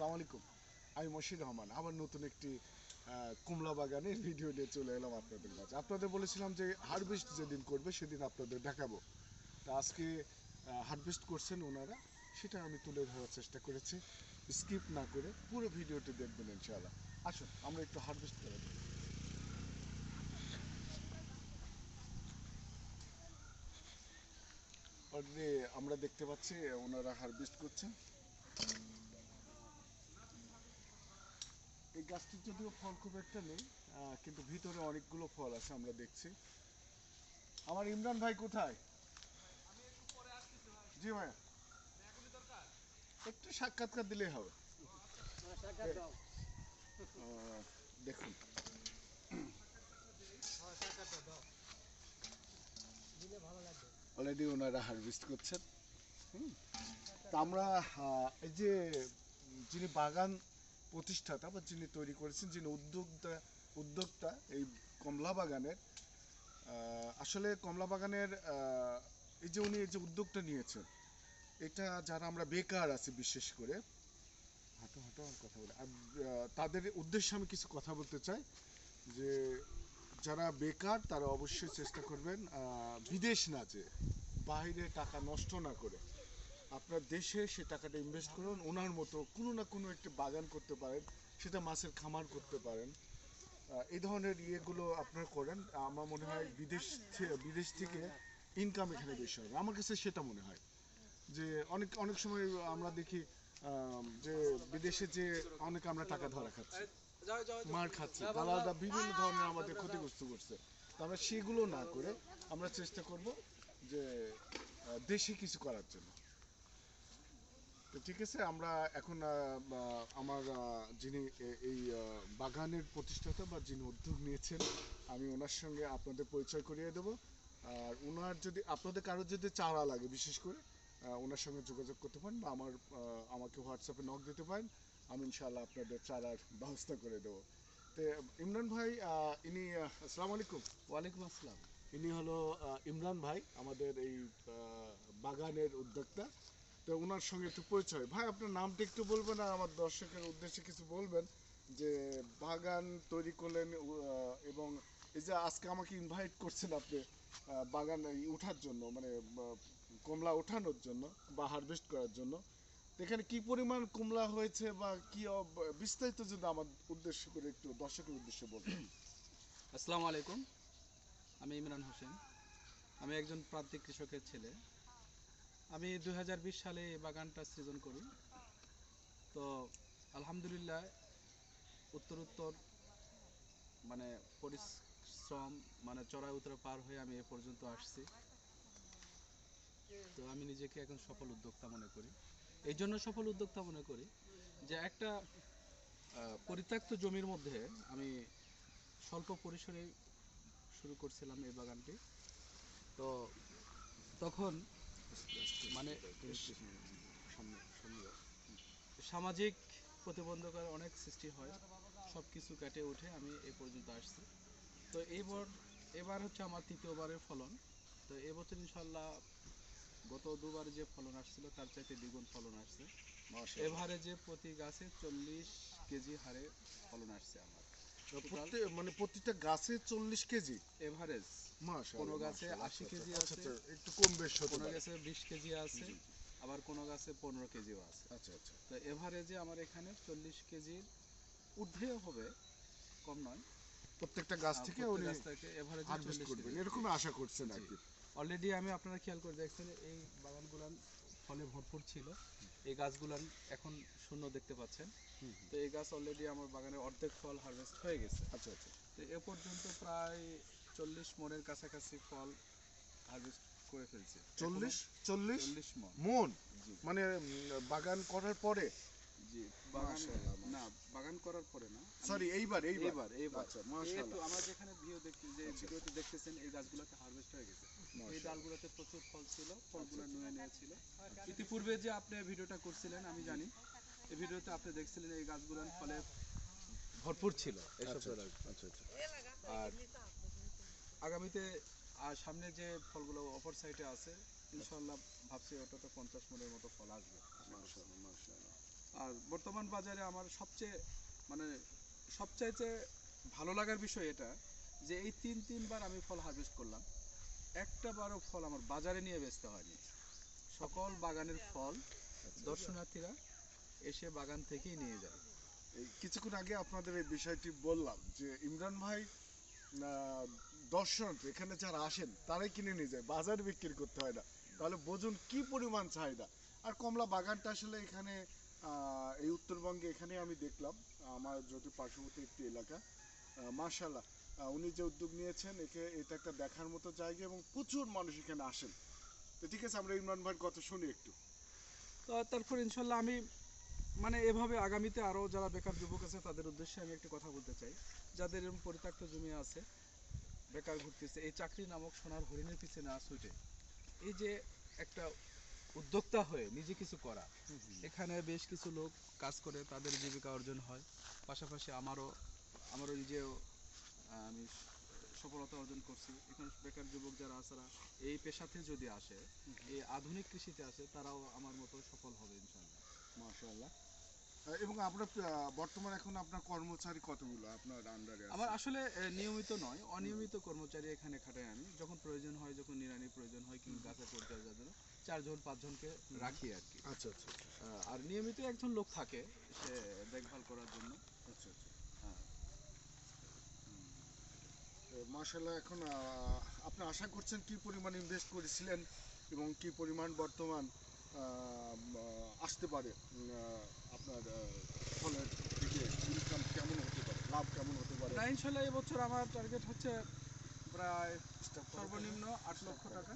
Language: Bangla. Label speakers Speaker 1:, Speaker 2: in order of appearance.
Speaker 1: আসসালামু আলাইকুম। আমি মশির রহমান, আবার নতুন একটি কুমলা বাগানের ভিডিও নিয়ে চলে এলাম আপনাদের কাছে আপনাদের বলেছিলাম যে হারভেস্ট যেদিন করবে, সেদিন আপনাদের দেখাবো। তা আজকে হারভেস্ট করছেন ওনারা, সেটা আমি তুলে ধরার চেষ্টা করেছি। স্কিপ না করে পুরো ভিডিওটি দেখবেন ইনশাআল্লাহ। আসুন, আমরা একটু হারভেস্ট করে অলরেডি আমরা দেখতে পাচ্ছি, ওনারা হারভেস্ট করছেন এই গাছটির যদিও ফল খুব একটা নেই কিন্তু ভিতরে অনেকগুলো ফল আছে, আমরা দেখছি। আমার ইমরান ভাই কোথায়? জি ভাইয়া। একটু সাক্ষাৎকার দিলেই হবে। দেখুন। অলরেডি ওনারা হারভেস্ট করছেন। তা আমরা এই যে, যিনি বাগান প্রতিষ্ঠাতা বা যিনি তৈরি করেছেন, যিনি উদ্যোক্তা উদ্যোক্তা এই কমলা বাগানের আসলে কমলা বাগানের এই যে উনি এই যে উদ্যোগটা নিয়েছেন, এটা যারা আমরা বেকার আছি বিশেষ করে, হাঁটো হাঁটো কথা বলে। আর তাদের উদ্দেশ্যে আমি কিছু কথা বলতে চাই, যে যারা বেকার তারা অবশ্যই চেষ্টা করবেন বিদেশ না যে বাইরে টাকা নষ্ট না করে আপনার দেশে সে টাকাটা ইনভেস্ট করুন, ওনার মতো কোনো না কোনো একটি বাগান করতে পারেন, সেটা মাছের খামার করতে পারেন। এই ধরনের ইয়েগুলো আপনারা করেন। আমার মনে হয় বিদেশ বিদেশ থেকে ইনকাম এখানে বেশি হবে। আমার কাছে সেটা মনে হয় যে অনেক অনেক সময় আমরা দেখি যে বিদেশে যে অনেক আমরা টাকা ধরা খাচ্ছি, মার খাচ্ছি দালালরা বিভিন্ন ধরনের আমাদের ক্ষতিগ্রস্ত করছে। তো আমরা সেগুলো না করে আমরা চেষ্টা করব যে দেশে কিছু করার জন্য। ঠিক আছে আমরা এখন আমার যিনি এই বাগানের প্রতিষ্ঠাতা বা যিনি উদ্যোগ নিয়েছেন আমি ওনার সঙ্গে আপনাদের পরিচয় করিয়ে দেব। আর ওনার যদি আপনাদের কারোর যদি চারা লাগে বিশেষ করে ওনার সঙ্গে যোগাযোগ করতে পারেন বা আমার আমাকে হোয়াটসঅ্যাপে নক দিতে পারেন আমি ইনশাআল্লাহ আপনাদের চারার ব্যবস্থা করে দেবো। তো ইমরান ভাই ইনি আসসালামু আলাইকুম।
Speaker 2: ওয়ালাইকুম আসসালাম।
Speaker 1: ইনি হলো ইমরান ভাই আমাদের এই বাগানের উদ্যোক্তা। তো ওনার সঙ্গে একটু পরিচয়। ভাই, আপনার নামটা একটু বলবেন আর আমার দর্শকের উদ্দেশ্যে কিছু বলবেন যে বাগান তৈরি করলেন এবং এই যে আজকে আমাকে ইনভাইট করছেন আপনি বাগান উঠার জন্য মানে কমলা ওঠানোর জন্য বা হারভেস্ট করার জন্য। এখানে কি পরিমাণ কমলা হয়েছে বা কি বিস্তারিত যদি আমার উদ্দেশ্য করে একটু দর্শকের উদ্দেশ্যে বলবেন।
Speaker 2: আসসালামু আলাইকুম। আমি ইমরান হোসেন। আমি একজন প্রান্তিক কৃষকের ছেলে। আমি দু হাজার বিশ সালে এই বাগানটা সৃজন করি। তো আলহামদুলিল্লাহ উত্তরোত্তর মানে পরিশ্রম মানে চড়াই উতরা পার হয়ে আমি এ পর্যন্ত আসছি। তো আমি নিজেকে এখন সফল উদ্যোক্তা মনে করি। এই জন্য সফল উদ্যোক্তা মনে করি যে একটা পরিত্যক্ত জমির মধ্যে আমি স্বল্প পরিসরে শুরু করছিলাম এই বাগানটি। তো তখন মানে সামাজিক প্রতিবন্ধকার অনেক সৃষ্টি হয় সব কিছু কেটে উঠে আমি এ পর্যন্ত আসছি। তো এইবার এবার হচ্ছে আমার তৃতীয়বারের ফলন। তো এবছর ইনশাল্লাহ গত দুবার যে ফলন আসছিল তার চাইতে দ্বিগুণ ফলন আসছে।
Speaker 1: মাশাআল্লাহ।
Speaker 2: এভারে যে প্রতি গাছে চল্লিশ কেজি হারে ফলন আসছে আমার।
Speaker 1: মানে প্রতিটা গাছে চল্লিশ কেজি।
Speaker 2: এভারেজ। কোনো গাছে 80
Speaker 1: আচ্ছা,
Speaker 2: কেজি
Speaker 1: আচ্ছা,
Speaker 2: আছে,
Speaker 1: আচ্ছা, একটু কম বেশ
Speaker 2: কোনো গাছে বিশ কেজি আছে আবার কোনো গাছে পনেরো কেজিও আছে।
Speaker 1: আচ্ছা আচ্ছা।
Speaker 2: তো এভারেজে আমার এখানে চল্লিশ কেজির ঊর্ধ্বেও হবে কম নয়।
Speaker 1: প্রত্যেকটা গাছ থেকে উনি
Speaker 2: এভারেজে চল্লিশ
Speaker 1: করবেন। এরকম আশা করছেন আর কি।
Speaker 2: অলরেডি আমি আপনারা খেয়াল করে দেখছেন এই বাগানগুলান ফলে ভরপুর ছিল। এই গাছগুলান এখন শূন্য দেখতে পাচ্ছেন। তো এই গাছ অলরেডি আমার বাগানের অর্ধেক ফল হারভেস্ট হয়ে গেছে।
Speaker 1: আচ্ছা আচ্ছা।
Speaker 2: তো এ পর্যন্ত প্রায় চল্লিশ মনের কাছাকাছি ফল হারভেস্ট করে ফেলছে।
Speaker 1: চল্লিশ? চল্লিশ?
Speaker 2: চল্লিশ মন।
Speaker 1: মন? মানে বাগান করার পরে?
Speaker 2: জি বাগান না বাগান করার পরে না।
Speaker 1: সরি এইবার এইবার?
Speaker 2: এবার এবার
Speaker 1: আচ্ছা মাশাআল্লাহ।
Speaker 2: আমরা যেখানে ভিডিও দেখতে যে ভিডিওতে দেখতেছেন এই গাছগুলোতে হারভেস্ট হয়ে গেছে। এই ডালগুলোতে প্রচুর ফল ছিল ফলগুলো নুয়ে নিয়েছিল ইতিপূর্বে যে আপনি ভিডিওটা করছিলেন আমি জানি। এই ভিডিওতে আপনি দেখছিলেন এই গাছগুলো ফলে ভরপুর ছিল
Speaker 1: আচ্ছা। আচ্ছা আচ্ছা
Speaker 2: আর আগামীতে আর সামনে যে ফলগুলো অপর সাইডে আছে ইনশাল্লাহ ভাবছি ওটাতে পঞ্চাশ মনের মতো ফল আসবে। আর বর্তমান বাজারে আমার সবচেয়ে মানে সবচাইতে ভালো লাগার বিষয় এটা যে এই তিন তিনবার আমি ফল হারভেস্ট করলাম। একটা বারও ফল আমার বাজারে নিয়ে বেচতে হয়নি। সকল বাগানের ফল দর্শনার্থীরা এসে বাগান থেকেই নিয়ে যায়।
Speaker 1: কিছুক্ষণ আগে আপনাদের এই বিষয়টি বললাম যে, ইমরান ভাই দর্শন এখানে যারা আসেন, তারাই কিনে নিয়ে যায়, বাজারে বিক্রি করতে হয় না। তাহলে বোঝুন কি পরিমাণ চাহিদা। আর কমলা বাগানটা আসলে এখানে এই উত্তরবঙ্গে এখানে আমি দেখলাম। আমার যদি পার্শ্ববর্তী একটি এলাকা মার্শাল্লাহ উনি যে উদ্যোগ নিয়েছেন, একে, এটা একটা দেখার মতো জায়গা এবং প্রচুর মানুষ এখানে আসেন। তো ঠিক আছে, আমরা ইমরান ভাইয়ের কথা শুনি একটু।
Speaker 2: তো তারপর ইনশাল্লাহ আমি মানে এভাবে আগামীতে আরও যারা বেকার যুবক আছে, তাদের উদ্দেশ্যে আমি একটি কথা বলতে চাই। যাদের এরকম পরিত্যক্ত জমি আছে, বেকার ঘুরতেছে, এই চাকরি নামক সোনার হরিণের পিছনে না ছুটে এই যে একটা উদ্যোক্তা হয়ে নিজে কিছু করা, এখানে বেশ কিছু লোক কাজ করে, তাদের জীবিকা অর্জন হয়। পাশাপাশি আমারও আমারও নিজেও আমি সফলতা অর্জন করছি। এখানে বেকার যুবক যারা আছে এই পেশাতে যদি আসে এই আধুনিক কৃষিতে আসে তারাও আমার মতো সফল হবে ইনশাল্লাহ
Speaker 1: মাশাআল্লাহ। আহ, এবং আপনার বর্তমান এখন আপনার কর্মচারী কতগুলো আপনার আন্ডারে
Speaker 2: আমার আসলে নিয়মিত নয় অনিয়মিত কর্মচারী এখানে খাটাই আমি যখন প্রয়োজন হয় যখন নিরানির প্রয়োজন হয় কিংবা গাছের পরিচর্যার জন্য চারজন পাঁচজনকে রাখি আর কি।
Speaker 1: আচ্ছা আচ্ছা আচ্ছা,
Speaker 2: আর নিয়মিত একজন লোক থাকে সে দেখভাল করার জন্য।
Speaker 1: আচ্ছা আচ্ছা। মাশাআল্লাহ এখন আপনি আশা করছেন কি পরিমাণ ইনভেস্ট করেছিলেন এবং কি পরিমাণ বর্তমান আসতে পারে আপনার ফলের দিকে? ইনকাম কেমন হতে পারে? লাভ কেমন হতে পারে?
Speaker 2: না ইনশাল্লাহ এবছর আমার টার্গেট হচ্ছে প্রায় সর্বনিম্ন আট লক্ষ টাকা।